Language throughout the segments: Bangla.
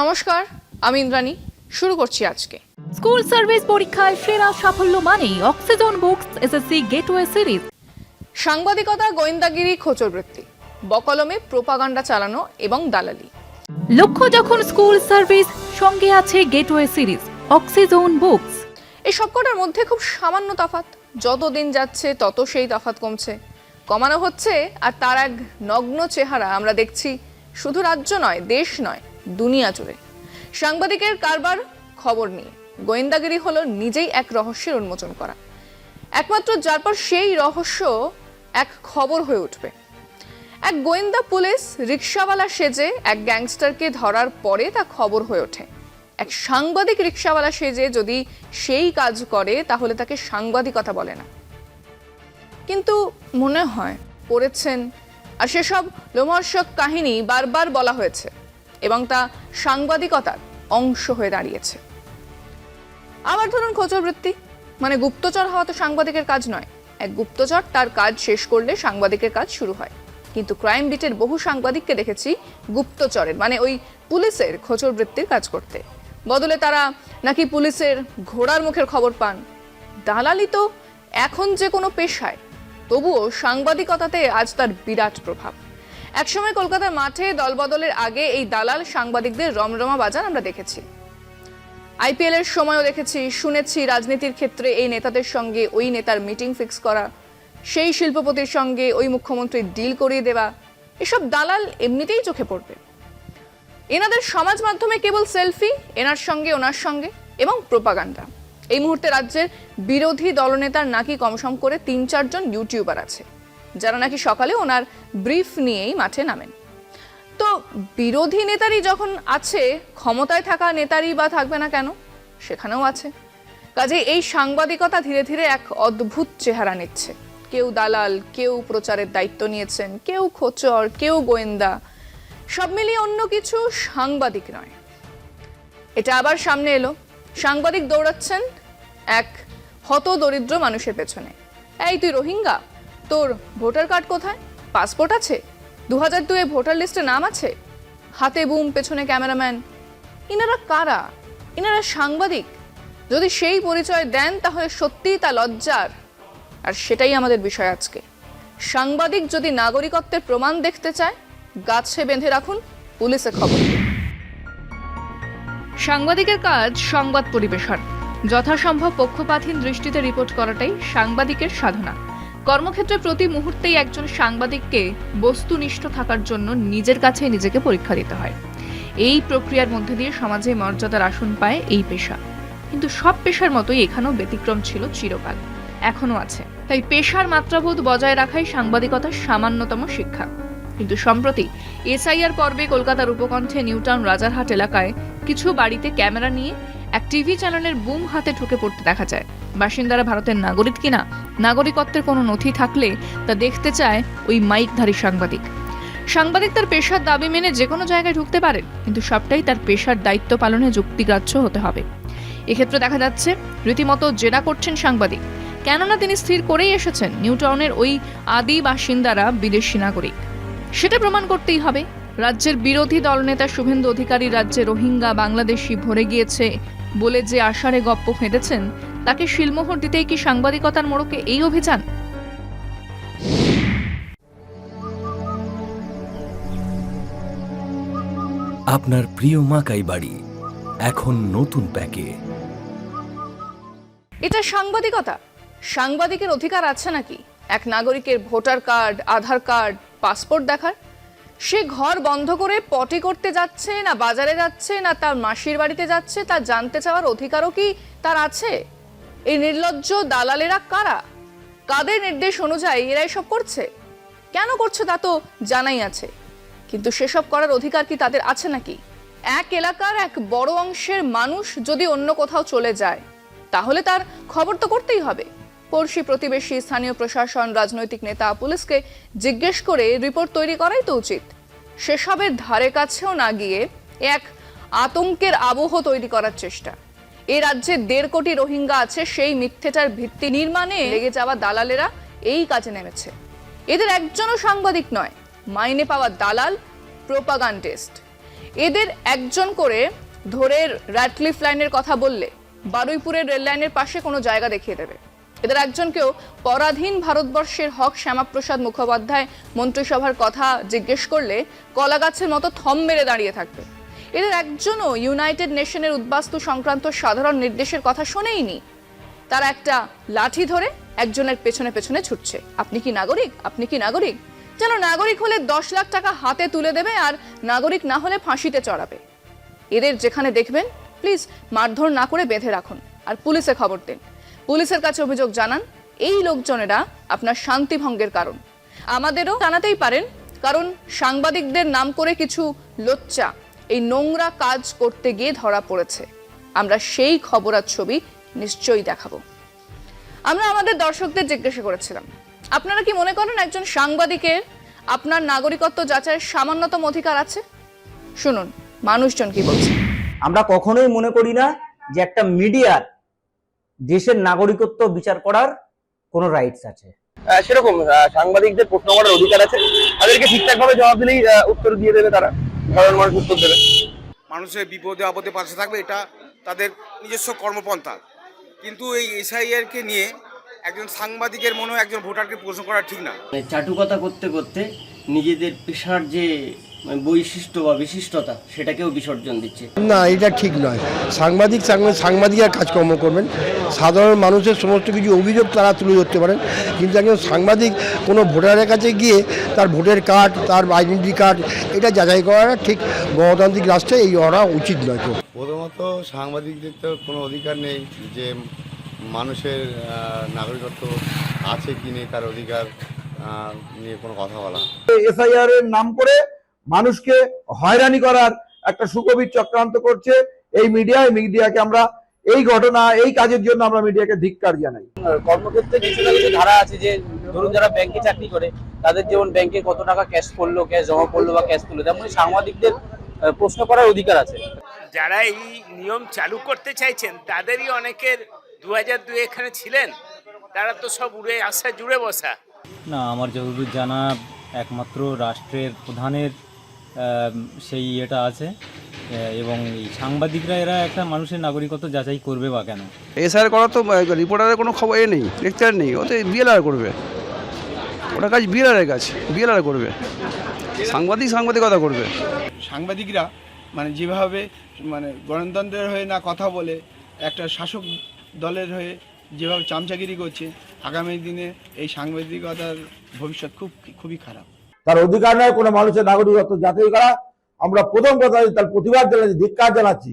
নমস্কার আমি ইন্দ্রাণী। শুরু করছি আজকে। স্কুল সার্ভিস পরীক্ষায় সেরা সাফল্য মানেই Oxygen books SSC gateway series. সাংবাদিকতা গোয়েন্দাগিরি খোঁচরবৃত্তি। বকলমে প্রোপাগান্ডা চালানো এবং দালালি। লক্ষ্য যখন স্কুল সার্ভিস সঙ্গে আছে গেটওয়ে সিরিজ অক্সিজন বুকস। এই সবকটার মধ্যে খুব সামান্য তফাৎ। যত দিন যাচ্ছে তত সেই তফাৎ কমছে। কমানো হচ্ছে আর তার এক নগ্ন চেহারা আমরা দেখছি শুধু রাজ্য নয় দেশ নয়। দুনিয়া জুড়ে। সাংবাদিকের কারবার, খবর নিয়ে। গোয়েন্দাগিরি হলো নিজেই এক রহস্যের উন্মোচন করা। একমাত্র যার পর সেই রহস্য এক খবর হয়ে উঠবে। এক গোয়েন্দা পুলিশ রিক্সাওয়ালা সেজে এক গ্যাংস্টারকে ধরার পরে তা খবর হয়ে ওঠে। এক সাংবাদিক রিক্সাওয়ালা সেজে যদি সেই কাজ করে, তাহলে তাকে সাংবাদিকতা বলে না। কিন্তু মনে হয়, পড়েছেন। আর সেসব লোমহর্ষক কাহিনী বারবার বলা হয়েছে। এবং তা সাংবাদিকতার অংশ হয়ে দাঁড়িয়েছে। আবার ধরুন খোঁচরবৃত্তি মানে গুপ্তচর হওয়া তো সাংবাদিকের কাজ নয়। এক গুপ্তচর তার কাজ শেষ করলে সাংবাদিকের কাজ শুরু হয়। কিন্তু ক্রাইম বিটের বহু সাংবাদিককে দেখেছি গুপ্তচরের মানে ওই পুলিশের খোঁচরবৃত্তির কাজ করতে। বদলে তারা নাকি পুলিশের ঘোড়ার মুখের খবর পান। দালালি তো এখন যে কোনো পেশায়, তবুও সাংবাদিকতাতে আজ তার বিরাট প্রভাব। একসময় কলকাতার মাঠে দলবদলের আগে এই দালাল সাংবাদিকদের রমরমা বাজার আমরা দেখেছি। আইপিএল এর সময়ও দেখেছি, শুনেছি রাজনীতির ক্ষেত্রে এই নেতাদের সঙ্গে ওই নেতার মিটিং ফিক্স করা, সেই শিল্পপতির সঙ্গে ওই মুখ্যমন্ত্রীর ডিল করিয়ে দেওয়া, এসব দালাল এমনিতেই চোখে পড়বে। এনাদের সমাজ মাধ্যমে কেবল সেলফি, এনার সঙ্গে, ওনার সঙ্গে এবং প্রোপাগান্ডা। এই মুহূর্তে রাজ্যের বিরোধী দলনেতার নাকি কমসম করে তিন চারজন ইউটিউবার আছে। যারা নাকি সকালে ওনার ব্রিফ নিয়েই মাঠে নামেন। তো বিরোধী নেতারই যখন আছে, ক্ষমতায় থাকা নেতারই বা থাকবে না কেন? সেখানেও আছে। কাজে এই সাংবাদিকতা ধীরে ধীরে এক অদ্ভুত চেহারা নিচ্ছে। কেউ দালাল, কেউ প্রচারের দায়িত্ব নিয়েছেন, কেউ খোচর, কেউ গোয়েন্দা। সব মিলিয়ে অন্য কিছু সাংবাদিক নয়। এটা আবার সামনে এলো। সাংবাদিক দৌড়াচ্ছেন এক হত দরিদ্র মানুষের পেছনে। এই তুই রোহিঙ্গা? তোর ভোটার কার্ড কোথায়? পাসপোর্ট আছে? দু হাজার দুয়ে ভোটার লিস্টে নাম আছে? হাতে বুম, পেছনে ক্যামেরাম্যান। ইনারা কারা? ইনারা সাংবাদিক? যদি সেই পরিচয় দেন তাহলে সত্যিই তা লজ্জার। আর সেটাই আমাদের বিষয় আজকে। সাংবাদিক যদি নাগরিকত্বের প্রমাণ দেখতে চায়, গাছে বেঁধে রাখুন, পুলিশে খবর সাংবাদিকের কাজ সংবাদ পরিবেশন। যথাসম্ভব পক্ষপাতহীন দৃষ্টিতে রিপোর্ট করাটাই সাংবাদিকের সাধনা। কর্মক্ষেত্রে প্রতি মুহূর্তেই একজন সাংবাদিককে বস্তুনিষ্ঠ থাকার জন্য নিজের কাছে নিজেকে পরীক্ষা দিতে হয়। এই প্রক্রিয়ার মধ্যে দিয়ে সমাজে মর্যাদার আসন পায় এই পেশা। কিন্তু সব পেশার মতোই এখানেও ব্যতিক্রম ছিল চিরকাল। এখনও আছে। তাই পেশার মাত্রাবোধ বজায় রাখাই সাংবাদিকতার সামান্যতম শিক্ষা। কিন্তু সম্প্রতি এসআইআর পর্বে কলকাতার উপকণ্ঠে নিউটাউন রাজারহাট এলাকায় কিছু বাড়িতে ক্যামেরা নিয়ে এক টিভি চ্যানেলের বুম হাতে ঢুকে পড়তে দেখা যায়। বাসিন্দারা ভারতের নাগরিক কিনা নাগরিকত্বের কোনো নথি থাকলে তা দেখতে চায় ওই মাইকধারী সাংবাদিক। সাংবাদিক তার পেশার দাবি মেনে যে কোনো জায়গায় ঢুকতে পারেন, কিন্তু সবটাই তার পেশার দায়িত্ব পালনে যুক্তিগ্রাহ্য হতে হবে। এক্ষেত্রে দেখা যাচ্ছে, রীতিমতো জেরা করছেন সাংবাদিক। কেননা তিনি স্থির করেই এসেছেন নিউটাউনের ওই আদি বাসিন্দারা বিদেশি নাগরিক। সেটা প্রমাণ করতেই হবে, রাজ্যের বিরোধী দলনেতা শুভেন্দু অধিকারী রাজ্যে রোহিঙ্গা বাংলাদেশি ভরে গিয়েছে বলে যে আষাঢ়ে গপ্প ফেঁদেছেন তাকে শিলমোহর দিতেই কি সাংবাদিকতার মোড়কে এই অভিযান? আপনার প্রিয় মাকাই বাড়ি এখন নতুন প্যাকে। এটা সাংবাদিকতা? সাংবাদিকের অধিকার আছে নাকি? এক নাগরিকের voter card Aadhaar card passport দেখার? সে ঘর বন্ধ করে পটি করতে যাচ্ছে না বাজারে যাচ্ছে না তার মাসির বাড়িতে যাচ্ছে তা জানতে চাওয়ার অধিকারও কি তার আছে? এই নির্লজ্জ দালালেরা কারা? কাদের নির্দেশ অনুযায়ী এরা এসব করছে? কেন করছে তা তো জানাই আছে। কিন্তু সেসব করার অধিকার কি তাদের আছে নাকি? এক এলাকার এক বড় অংশের মানুষ যদি অন্য কোথাও চলে যায়, তাহলে তার খবর তো করতেই হবে। পড়শি প্রতিবেশী স্থানীয় প্রশাসন, রাজনৈতিক নেতা, পুলিশকে জিজ্ঞেস করে রিপোর্ট তৈরি করাই তো উচিত। সেসবের ধারে কাছেও না গিয়ে এক আতঙ্কের আবহ তৈরি করার চেষ্টা। এ রাজ্যে দেড় কোটি রোহিঙ্গা আছে, সেই মিথ্যেটার ভিত্তি নির্মাণে লেগে যাওয়া দালালেরা এই কাজে নেমেছে। এদের একজনও সাংবাদিক নয়, মাইনে পাওয়া দালাল, প্রোপাগান্ডিস্ট। এদের একজন করে ধরে র্যাটলিফ লাইনের কথা বললে বারুইপুরের রেল লাইনের পাশে কোনো জায়গা দেখিয়ে দেবে। এদের একজনকেও পরাধীন ভারতবর্ষের হক শ্যামাপ্রসাদ মুখোপাধ্যায় মন্ত্রিসভার কথা জিজ্ঞেস করলে কলাগাছের মতো থম মেরে দাঁড়িয়ে থাকবে। এদের একজনও ইউনাইটেড নেশনের উদ্বাস্তু সংক্রান্ত সাধারণ নির্দেশের কথা শোনেইনি। তারা একটা লাঠি ধরে একজনের পেছনে পেছনে ছুটছে। আপনি কি নাগরিক? আপনি কি নাগরিক? যেন নাগরিক হলে দশ লাখ টাকা হাতে তুলে দেবে আর নাগরিক না হলে ফাঁসিতে চড়াবে। এদের যেখানে দেখবেন, প্লিজ মারধর না করে বেঁধে রাখুন আর পুলিশে খবর দিন। পুলিশের কাছে অভিযোগ জানান, এই লোকজনেরা আপনার শান্তি ভঙ্গের কারণ। আমাদেরও জানাতেই পারেন, কারণ সাংবাদিকদের নাম করে কিছু লোচ্চা এই নোংরা কাজ করতে গিয়ে ধরা পড়েছে। আমরা সেই খবর আর ছবি নিশ্চয়ই দেখাবো। আমরা আমাদের দর্শকদের জিজ্ঞাসা করেছিলাম আপনারা কি মনে করেন একজন সাংবাদিকের আপনার নাগরিকত্ব যাচাইয়ের সামান্যতম অধিকার আছে? শুনুন মানুষজন কি বলছে। আমরা কখনোই মনে করি না যে একটা মিডিয়ার দেশের নাগরিকত্ব বিচার করার কোনো রাইটস আছে। আহ, সেরকম আহ, সাংবাদিকদের প্রশ্ন করার অধিকার আছে। তাদেরকে ঠিকঠাক ভাবে জবাব দিলেই উত্তর দিয়ে দেবে তারা। সাধারণ মানুষ উত্তর দেবে। মানুষের বিপদে আপদে পাশে থাকবে এটা তাদের নিজস্ব কর্মপন্থা। কিন্তু এই এসআইআরকে নিয়ে একজন সাংবাদিকের মনে হয় একজন ভোটারকে প্রশ্ন করা ঠিক না। মানে চাটুকতা করতে করতে নিজেদের পেশার যে বৈশিষ্ট্য বা বিশিষ্টতা সেটাকেও বিসর্জন দিচ্ছে। না এটা ঠিক নয়। সাংবাদিক সাংবাদিক সাংবাদিক আর কাজকর্ম করবেন। সাধারণ মানুষের সমস্ত কিছু অভিযোগ তারা তুলে ধরতে পারেন। কিন্তু একজন সাংবাদিক কোনো ভোটারের কাছে গিয়ে তার ভোটের কার্ড তার আইডেন্টি কার্ড এটা যাচাই করাটা ঠিক গণতান্ত্রিক রাষ্ট্রে এই করা উচিত নয় তো। প্রথমত সাংবাদিকদের তো কোনো অধিকার নেই যে মানুষের নাগরিকত্ব আছে কি নেই তার অধিকার নিয়ে কোনো কথা বলা। এসআইআর এর নাম করে মানুষকে হয়রানি করার একটা সুকবির চক্রান্ত করছে। এই মিডিয়া এই মিডিয়াকে আমরা এই ঘটনা এই কাজের জন্য আমরা মিডিয়াকে ধিক্কার জানাই। কর্মক্ষেত্রে কিছু না কিছু ধারা আছে যে ধরুন যারা ব্যাংকে চাকরি করে তাদের যেমন ব্যাংকে কত টাকা ক্যাশ করল ক্যাশ জমা করল বা ক্যাশ তুললো তেমনি সাংবাদিকদের প্রশ্ন করার অধিকার আছে। যারা এই নিয়ম চালু করতে চাইছেন তাদেরই অনেকের দু হাজার দুই এখানে ছিলেন। তারা তো সব উড়ে আসা জুড়ে বসা। না আমার যতদূর জানা একমাত্র রাষ্ট্রের প্রধানের সেই ইয়েটা আছে। এবং এই সাংবাদিকরা এরা একটা মানুষের নাগরিকত্ব যাচাই করবে বা কেন? এসআর করা তো রিপোর্টারের কোনো খবর এ নেই লেকচার নেই ওতে বিএলআর করবে। ওটা কাজ বিএলআরের কাজ বিএলআর করবে। সাংবাদিক সাংবাদিকতা করবে। সাংবাদিকরা মানে যেভাবে মানে গণতন্ত্রের হয়ে না কথা বলে একটা শাসক দলের হয়ে যেভাবে চামচাগিরি করছে আগামী দিনে এই সাংবাদিকতার ভবিষ্যৎ খুব খুবই খারাপ। তার অধিকার নয় কোনো মানুষের নাগরিকত্ব যাচাই করা। আমরা প্রথম কথা তার প্রতিবাদ জানাচ্ছি ধিক্কার জানাচ্ছি।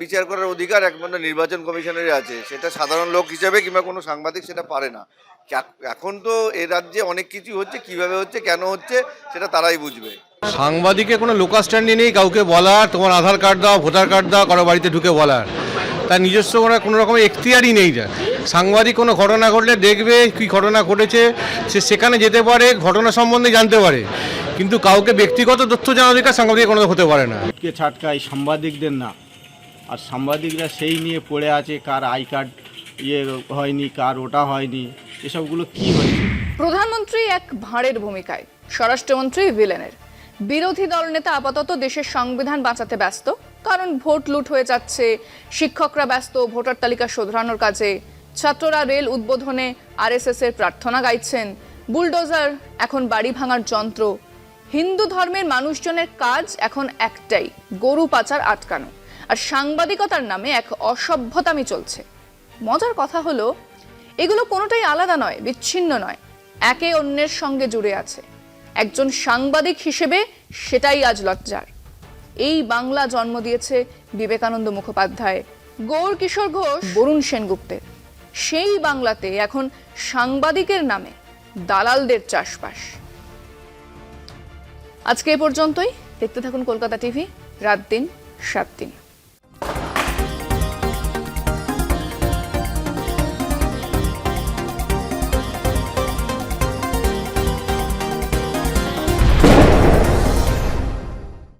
বিচার করার অধিকার একমাত্র নির্বাচন কমিশনের আছে। সেটা সাধারণ লোক হিসেবে কিংবা কোনো সাংবাদিক সেটা পারে না। এখন তো এ রাজ্যে অনেক কিছু হচ্ছে কীভাবে হচ্ছে কেন হচ্ছে সেটা তারাই বুঝবে। সাংবাদিকের কোনো লোকাল স্ট্যান্ডে নেই কাউকে বলার তোমার আধার কার্ড দাও ভোটার কার্ড দাও কারও বাড়িতে ঢুকে বলার। তার নিজস্ব কোনো কোনো রকমের এখতিয়ারই নেই যা। সাংবাদিক কোনো ঘটনা ঘটলে দেখবে কী ঘটনা ঘটেছে সে সেখানে যেতে পারে ঘটনা সম্বন্ধে জানতে পারে। কিন্তু কাউকে ব্যক্তিগত তথ্য জানার অধিকার সাংবাদিক কোনো হতে পারে না। কে ছাটকায় সাংবাদিকদের না। আর সাংবাদিকরা সেই নিয়ে পড়ে আছে কার আই কার্ড ইয়ে হয়নি কার ওটা হয়নি এসবগুলো কি হয়েছে? প্রধানমন্ত্রী এক ভাঁড়ের ভূমিকায় স্বরাষ্ট্রমন্ত্রী ভিলেনের। বিরোধী দলনেতা আপাতত দেশের সংবিধান বাঁচাতে ব্যস্ত কারণ ভোট লুট হয়ে যাচ্ছে শিক্ষকরা ব্যস্ত ভোটার তালিকা শোধরানোর কাজে ছাত্ররা রেল উদ্বোধনে আরএসএস এর প্রার্থনা গাইছেন। বুলডোজার এখন বাড়ি ভাঙার যন্ত্র। হিন্দু ধর্মের মানুষজনের কাজ এখন একটাই, গরু পাচার আটকানো। আর সাংবাদিকতার নামে এক অসভ্যতামি চলছে। মজার কথা হলো, এগুলো কোনোটাই আলাদা নয়, বিচ্ছিন্ন নয়। একে অন্যের সঙ্গে জুড়ে আছে। একজন সাংবাদিক হিসেবে সেটাই আজ লজ্জার। এই বাংলা জন্ম দিয়েছে বিবেকানন্দ মুখোপাধ্যায়। গৌর কিশোর ঘোষ, বরুণ সেনগুপ্তের। সেই বাংলাতে এখন সাংবাদিকের নামে দালালদের চাষবাস। আজকে এ পর্যন্তই। দেখতে থাকুন কলকাতা টিভি, রাত দিন, সাত দিন।